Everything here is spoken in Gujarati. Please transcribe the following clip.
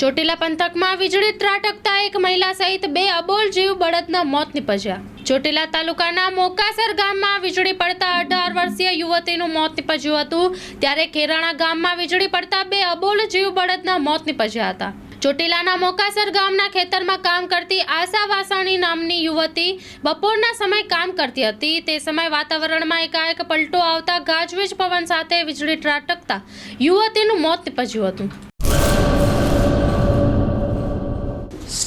ચોટીલા પંથકમાં વીજળી ત્રાટકતા એક મહિલા સહિત બે અબોલ જીવ બળદના મોત નીપજ્યા. ચોટીલા તાલુકાના મોકાસર ગામમાં વીજળી પડતા અઢાર વર્ષીય યુવતીનું મોત નીપજ્યું હતું. ત્યારે ખેરાણા ગામમાં વીજળી પડતા બે અબોલ જીવ બળદના મોત નીપજ્યા હતા. ચોટીલાના મોકાસર ગામના ખેતરમાં કામ કરતી આશા વાસાણી નામની યુવતી બપોરના સમય કામ કરતી હતી. તે સમયે વાતાવરણમાં એકાએક પલટો આવતા ગાજવીજ પવન સાથે વીજળી ત્રાટકતા યુવતીનું મોત નીપજ્યું હતું.